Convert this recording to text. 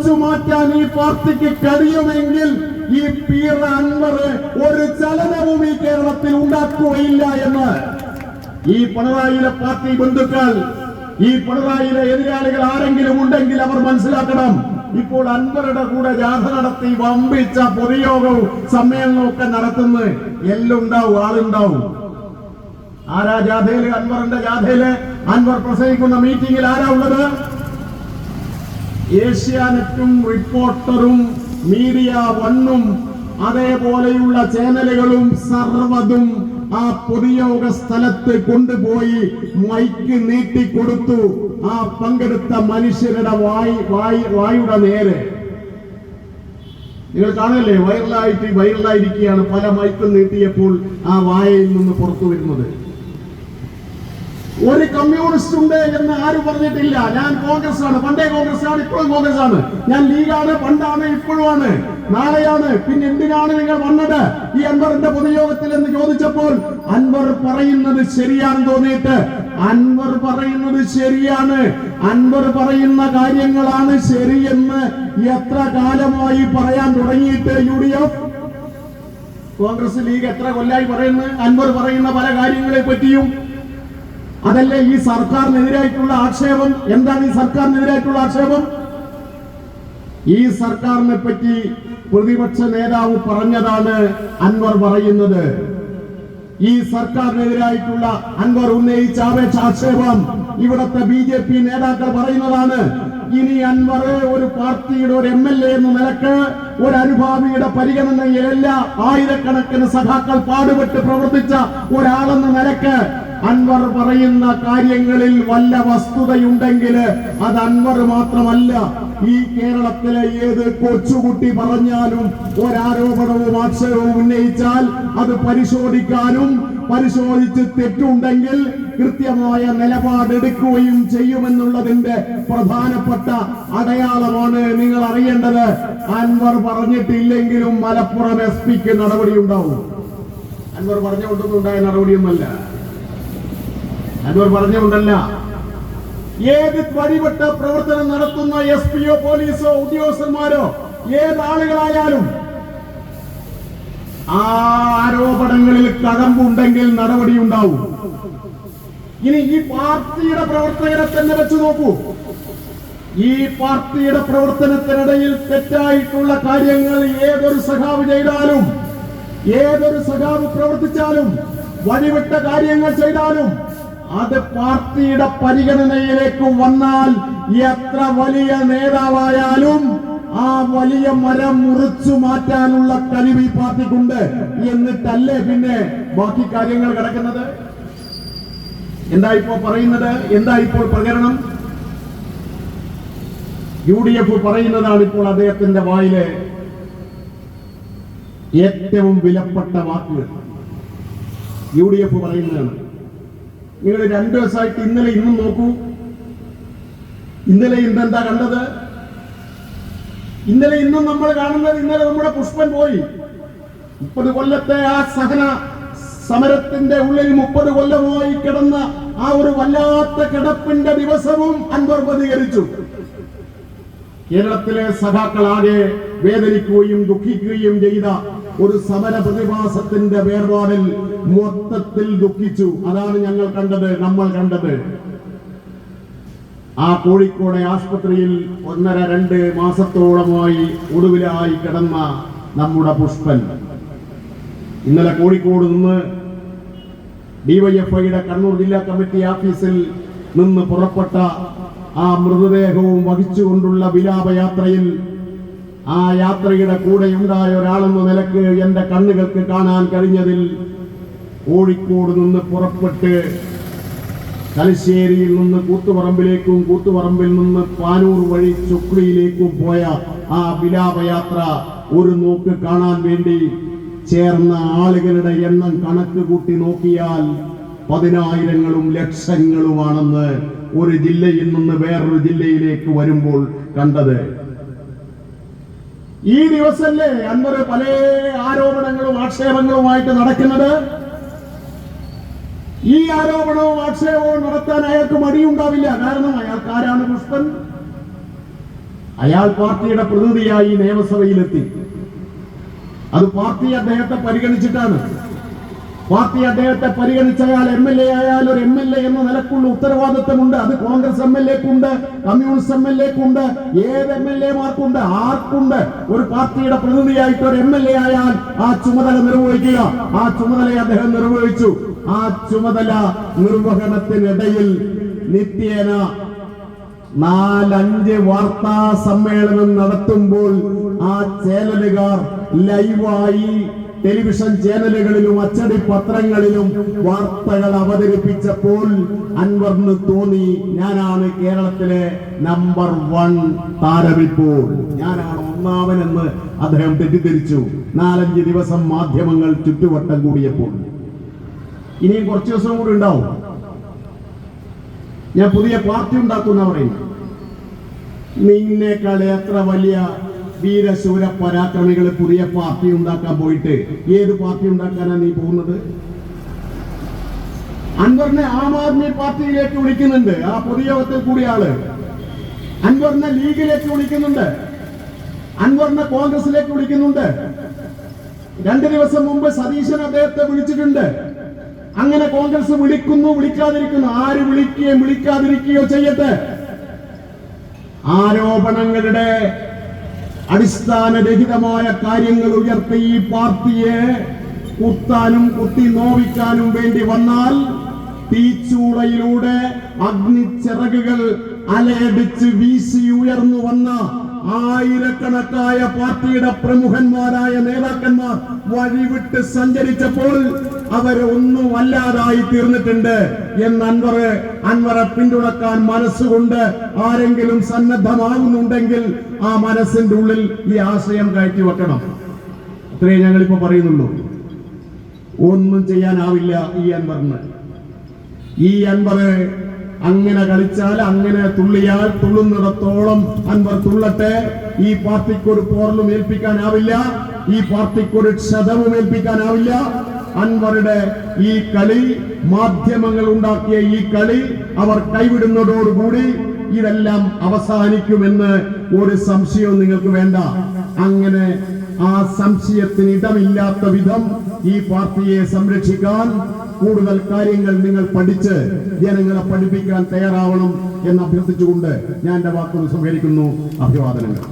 മുറിച്ചു മാറ്റാൻ ഈ പാർട്ടിക്ക് കഴിയുമെങ്കിൽ ഈ പീറ അൻവർ ഒരു ചലനവും ഈ കേരളത്തിൽ ഉണ്ടാക്കുകയില്ല എന്ന്. ഈ പിണറായിയിലെ പാർട്ടി ബന്ധുക്കൾ ഈ പിണറായിയിലെ എതിരാളികൾ ആരെങ്കിലും ഉണ്ടെങ്കിൽ അവർ മനസ്സിലാക്കണം. ഇപ്പോൾ അൻവറുടെ കൂടെ ജാഥ നടത്തി വമ്പിച്ച പൊതുയോഗവും സമ്മേളനവും ഒക്കെ നടത്തുന്നത് എല്ലാം ആളുണ്ടാവും. ആരാ ജാഥയിൽ? അൻവറിന്റെ ജാഥയിൽ അൻവർ പ്രസംഗിക്കുന്ന മീറ്റിംഗിൽ ആരാ ഉള്ളത്? ഏഷ്യാനെറ്റും റിപ്പോർട്ടറും മീഡിയ വണ്ണും അതേപോലെയുള്ള ചാനലുകളും സർവതും ആ പൊതുയോഗ സ്ഥലത്ത് കൊണ്ടുപോയി മൈക്ക് നീട്ടി കൊടുത്തു. ആ പങ്കെടുത്ത മനുഷ്യരുടെ വായി വായി വായുടെ നേരെ. നിങ്ങൾ കാണല്ലേ വൈറലായിട്ട് വൈറലായിരിക്കുകയാണ് പല മൈക്കും നീട്ടിയപ്പോൾ ആ വായയിൽ നിന്ന് പുറത്തു വരുന്നത്. ഒരു കമ്മ്യൂണിസ്റ്റ് ഉണ്ട് എന്ന് ആരും പറഞ്ഞിട്ടില്ല. ഞാൻ കോൺഗ്രസ് ആണ് പണ്ടേ കോൺഗ്രസ് ആണ് ഇപ്പോഴും കോൺഗ്രസ് ആണ് ഞാൻ ലീഗാണ് പണ്ടാണ് ഇപ്പോഴുമാണ്. നാളെയാണ്. പിന്നെ എന്തിനാണ് നിങ്ങൾ വന്നത്? ഈ അൻവറിന്റെ പൊതുയോഗത്തിൽ എന്ന് ചോദിച്ചപ്പോൾ അൻവർ പറയുന്നത് ശരിയാണെന്ന് തോന്നിയിട്ട് അൻവർ പറയുന്നത് ശരിയാണ്. അൻവർ പറയുന്ന കാര്യങ്ങളാണ് ശരിയെന്ന് എത്ര കാലമായി പറയാൻ തുടങ്ങിയിട്ട് U D F? Congress League എത്ര കൊല്ലായി പറയുന്നു? അൻവർ പറയുന്ന പല കാര്യങ്ങളെ പറ്റിയും അതല്ലേ ഈ സർക്കാരിനെതിരായിട്ടുള്ള ആക്ഷേപം? എന്താണ് ഈ സർക്കാരിനെതിരായിട്ടുള്ള ആക്ഷേപം? ഈ സർക്കാരിനെ പറ്റി പ്രതിപക്ഷ നേതാവ് പറഞ്ഞതാണ് അൻവർ പറയുന്നത്. ഈ സർക്കാരിനെതിരായിട്ടുള്ള അൻവർ ഉന്നയിച്ച അപേക്ഷ ആക്ഷേപം ഇവിടത്തെ ബി ജെ പി നേതാക്കൾ പറയുന്നതാണ്. ഇനി അൻവർ ഒരു പാർട്ടിയുടെ ഒരു എം എൽ എ എന്ന നിലയ്ക്ക് ഒരു അനുഭാവിയുടെ പരിഗണനയിലല്ല ആയിരക്കണക്കിന് സഖാക്കൾ പാടുപെട്ട് പ്രവർത്തിച്ച ഒരാളെന്ന നിലയ്ക്ക് അൻവർ പറയുന്ന കാര്യങ്ങളിൽ വല്ല വസ്തുതയുണ്ടെങ്കിൽ അത് അൻവർ മാത്രമല്ല ഈ കേരളത്തിലെ ഏത് കൊച്ചുകുട്ടി പറഞ്ഞാലും ഒരാരോപണവും ആക്ഷേപവും ഉന്നയിച്ചാൽ അത് പരിശോധിക്കാനും പരിശോധിച്ച് തെറ്റുണ്ടെങ്കിൽ കൃത്യമായ നിലപാടെടുക്കുകയും ചെയ്യുമെന്നുള്ളതിന്റെ പ്രധാനപ്പെട്ട അടയാളമാണ് നിങ്ങൾ അറിയേണ്ടത്. അൻവർ പറഞ്ഞിട്ടില്ലെങ്കിലും മലപ്പുറം എസ് പിക്ക് നടപടി ഉണ്ടാവും അൻവർ പറഞ്ഞുകൊണ്ടൊന്നും ഉണ്ടായ നടപടിയൊന്നുമല്ല. അൻവർ പറഞ്ഞുകൊണ്ടല്ല. ഏത് വഴിപെട്ട പ്രവർത്തനം നടത്തുന്ന എസ് പിയോ പോലീസോ ഉദ്യോഗസ്ഥന്മാരോ ഏത് ആളുകളായാലും ആ ആരോപണങ്ങളിൽ കടമ്പുണ്ടെങ്കിൽ നടപടി ഉണ്ടാവും ഇനി ഈ പാർട്ടിയുടെ പ്രവർത്തകരെ തന്നെ വെച്ച് നോക്കൂ. ഈ പാർട്ടിയുടെ പ്രവർത്തനത്തിനിടയിൽ തെറ്റായിട്ടുള്ള കാര്യങ്ങൾ ഏതൊരു സഖാവ് ചെയ്താലും ഏതൊരു സഖാവ് പ്രവർത്തിച്ചാലും വഴിവിട്ട കാര്യങ്ങൾ ചെയ്താലും അത് പാർട്ടിയുടെ പരിഗണനയിലേക്ക് വന്നാൽ എത്ര വലിയ നേതാവായാലും ആ വലിയ മരം മുറിച്ചു മാറ്റാനുള്ള കഴിവ് ഈ പാർട്ടിക്കുണ്ട്. എന്നിട്ടല്ലേ പിന്നെ ബാക്കി കാര്യങ്ങൾ കിടക്കുന്നത്? എന്താ ഇപ്പോൾ പറയുന്നത്? എന്താ ഇപ്പോൾ പ്രകരണം യു ഡി എഫ് പറയുന്നതാണ് ഇപ്പോൾ അദ്ദേഹത്തിന്റെ വായിലെ ഏറ്റവും വിലപ്പെട്ട വാക്കുകൾ. യു ഡി എഫ് പറയുന്നതാണ് നിങ്ങൾ രണ്ടു ദിവസമായിട്ട് ഇന്നലെ ഇന്നും നോക്കൂ. ഇന്നലെ ഇന്നെന്താ കണ്ടത്? ഇന്നലെ ഇന്നും നമ്മൾ കാണുന്നത് ഇന്നലെ നമ്മുടെ പുഷ്പൻ പോയി. മുപ്പത് കൊല്ലത്തെ ആ സഹന സമരത്തിന്റെ ഉള്ളിൽ മുപ്പത് കൊല്ലമായി കിടന്ന ആ ഒരു വല്ലാത്ത കിടപ്പിന്റെ ദിവസവും അൻവർ പ്രതികരിച്ചു. കേരളത്തിലെ സഭാക്കളാകെ വേദനിക്കുകയും ദുഃഖിക്കുകയും ചെയ്ത ഒരു സമര പ്രതിഭാസത്തിന്റെ വേർപാടിൽ മൊത്തത്തിൽ ദുഃഖിച്ചു. അതാണ് ഞങ്ങൾ കണ്ടത് നമ്മൾ കണ്ടത്. ആ കോഴിക്കോട് ആശുപത്രിയിൽ ഒന്നര രണ്ട് മാസത്തോളമായി ഒടുവിലായി കിടന്ന നമ്മുടെ പുഷ്പൻ. ഇന്നലെ കോഴിക്കോട് നിന്ന് ഡിവൈഎഫ്ഐയുടെ കണ്ണൂർ ജില്ലാ കമ്മിറ്റി ഓഫീസിൽ നിന്ന് പുറപ്പെട്ട ആ മൃതദേഹവും വഹിച്ചുകൊണ്ടുള്ള വിലാപയാത്രയിൽ ആ യാത്രയുടെ കൂടെയുണ്ടായ ഒരാളെന്ന നിലയ്ക്ക് എന്റെ കണ്ണുകൾക്ക് കാണാൻ കഴിഞ്ഞതിൽ കോഴിക്കോട് നിന്ന് പുറപ്പെട്ട് തലശ്ശേരിയിൽ നിന്ന് കൂത്തുപറമ്പിലേക്കും കൂത്തുപറമ്പിൽ നിന്ന് പാനൂർ വഴി ചുക്ലിയിലേക്കും പോയ ആ വിലാപയാത്ര ഒരു നോക്ക് കാണാൻ വേണ്ടി ചേർന്ന ആളുകളുടെ എണ്ണം കണക്ക് കൂട്ടി നോക്കിയാൽ പതിനായിരങ്ങളും ലക്ഷങ്ങളുമാണെന്ന് ഒരു ജില്ലയിൽ നിന്ന് വേറൊരു ജില്ലയിലേക്ക് വരുമ്പോൾ കണ്ടത്. ഈ ദിവസല്ലേ അൻവർ പല ആരോപണങ്ങളും ആക്ഷേപങ്ങളുമായിട്ട് നടക്കുന്നത്? ഈ ആരോപണവും ആക്ഷേപവും നടത്താൻ അയാൾക്ക് മടിയുണ്ടാവില്ല. കാരണം അയാൾക്ക് ആരാണ് പുഷ്പൻ. അയാൾ പാർട്ടിയുടെ പ്രതിനിധിയായി നിയമസഭയിലെത്തി. അത് പാർട്ടി അദ്ദേഹത്തെ പരിഗണിച്ചിട്ടാണ്. പാർട്ടി അദ്ദേഹത്തെ പരിഗണിച്ചയാൾ എം എൽ എ ആയാൽ ഒരു എം എൽ എ എന്ന നിലക്കുള്ള ഉത്തരവാദിത്തമുണ്ട്. അത് കോൺഗ്രസ് എം എൽ എക്കുണ്ട് കമ്മ്യൂണിസ്റ്റ് എം എൽ എക്കുണ്ട് ഏത് എം എൽ എമാർക്കുണ്ട് ആർക്കുണ്ട്? ഒരു പാർട്ടിയുടെ പ്രതിനിധിയായിട്ട് ഒരു എം എൽ എ ആയാൽ ആ ചുമതല നിർവഹിക്കുക. ആ ചുമതലയെ അദ്ദേഹം നിർവഹിച്ചു. ആ ചുമതല നിർവഹണത്തിനിടയിൽ നിത്യേന നാലഞ്ച് വാർത്താ സമ്മേളനം നടത്തുമ്പോൾ ആ ചേനലുകാർ ലൈവായി ടെലിവിഷൻ ചാനലുകളിലും അച്ചടി പത്രങ്ങളിലും വാർത്തകൾ അവതരിപ്പിച്ചപ്പോൾ അൻവറിന് തോന്നി ഞാനാണ് കേരളത്തിലെ നമ്പർ വൺ താരമിപ്പോൾ. ഞാനാണ് ഒന്നാമനെന്ന് അദ്ദേഹം തെറ്റിദ്ധരിച്ചു. നാലഞ്ച് ദിവസം മാധ്യമങ്ങൾ ചുറ്റുവട്ടം കൂടിയപ്പോൾ. ഇനിയും കുറച്ച് ദിവസം കൂടി ഉണ്ടാവും. ഞാൻ പുതിയ പാർട്ടി ഉണ്ടാക്കുന്ന പറയുന്നു. നിന്നേക്കാൾ എത്ര വലിയ വീരശൂര പരാക്രമികൾ പുതിയ പാർട്ടി ഉണ്ടാക്കാൻ പോയിട്ട് ഏത് പാർട്ടി ഉണ്ടാക്കാനാണ് നീ പോകുന്നത്? അൻവറിനെ ആം ആദ്മി പാർട്ടിയിലേക്ക് വിളിക്കുന്നുണ്ട് ആ പൊതുയോഗത്തിൽ കൂടിയ ആൾ. അൻവറിനെ ലീഗിലേക്ക് വിളിക്കുന്നുണ്ട് അൻവറിനെ കോൺഗ്രസിലേക്ക് വിളിക്കുന്നുണ്ട്. രണ്ട് ദിവസം മുമ്പ് സതീശൻ അദ്ദേഹത്തെ വിളിച്ചിട്ടുണ്ട്. അങ്ങനെ കോൺഗ്രസ് വിളിക്കുന്നു വിളിക്കാതിരിക്കുന്നു. ആര് വിളിക്കുകയും വിളിക്കാതിരിക്കുകയോ ചെയ്യട്ടെ? ആരോപണങ്ങളുടെ അടിസ്ഥാനരഹിതമായ കാര്യങ്ങൾ ഉയർത്തി ഈ പാർട്ടിയെ കുത്താനും കുത്തി നോവിക്കാനും വേണ്ടി വന്നാൽ തീച്ചൂളയിലൂടെ അഗ്നിച്ചിറകുകൾ അലയടിച്ച് വീശി ഉയർന്നു വന്ന ആയിരക്കണക്കായ പാർട്ടിയുടെ പ്രമുഖന്മാരായ നേതാക്കന്മാർ വഴിവിട്ട് സഞ്ചരിച്ചപ്പോൾ അവരെ ഒന്നും അല്ലാതായി തീർന്നിട്ടുണ്ട് എന്ന് അൻവർ അൻവറെ പിന്തുണക്കാൻ മനസ്സുകൊണ്ട് ആരെങ്കിലും സന്നദ്ധമാകുന്നുണ്ടെങ്കിൽ ആ മനസ്സിന്റെ ഉള്ളിൽ ഈ ആശയം കയറ്റി വെക്കണം. അത്രേ ഞങ്ങളിപ്പോ പറയുന്നുള്ളൂ. ഒന്നും ചെയ്യാനാവില്ല ഈ അൻവറിന്. ഈ അൻവർ അങ്ങനെ കളിച്ചാൽ അങ്ങനെ തുള്ളിയാൽ തുള്ളുന്നിടത്തോളം അൻവർ തുള്ളട്ടെ. ഈ പാർട്ടിക്കൊരു പോറലും ഏൽപ്പിക്കാനാവില്ല. ഈ പാർട്ടിക്കൊരു ക്ഷതവും ഏൽപ്പിക്കാനാവില്ല. അൻവറുടെ ഈ കളി മാധ്യമങ്ങൾ ഉണ്ടാക്കിയ ഈ കളി അവർ കൈവിടുന്നതോടുകൂടി ഇതെല്ലാം അവസാനിക്കുമെന്ന് ഒരു സംശയവും നിങ്ങൾക്ക് വേണ്ട. അങ്ങനെ ആ സംശയത്തിന് ഇടമില്ലാത്ത വിധം ഈ പാർട്ടിയെ സംരക്ഷിക്കാൻ കൂടുതൽ കാര്യങ്ങൾ നിങ്ങൾ പഠിച്ച് ജനങ്ങളെ പഠിപ്പിക്കാൻ തയ്യാറാവണം എന്ന് അഭ്യർത്ഥിച്ചുകൊണ്ട് ഞാൻ എന്റെ വാക്കുകൾ സംഹരിക്കുന്നു അഭിവാദനങ്ങൾ.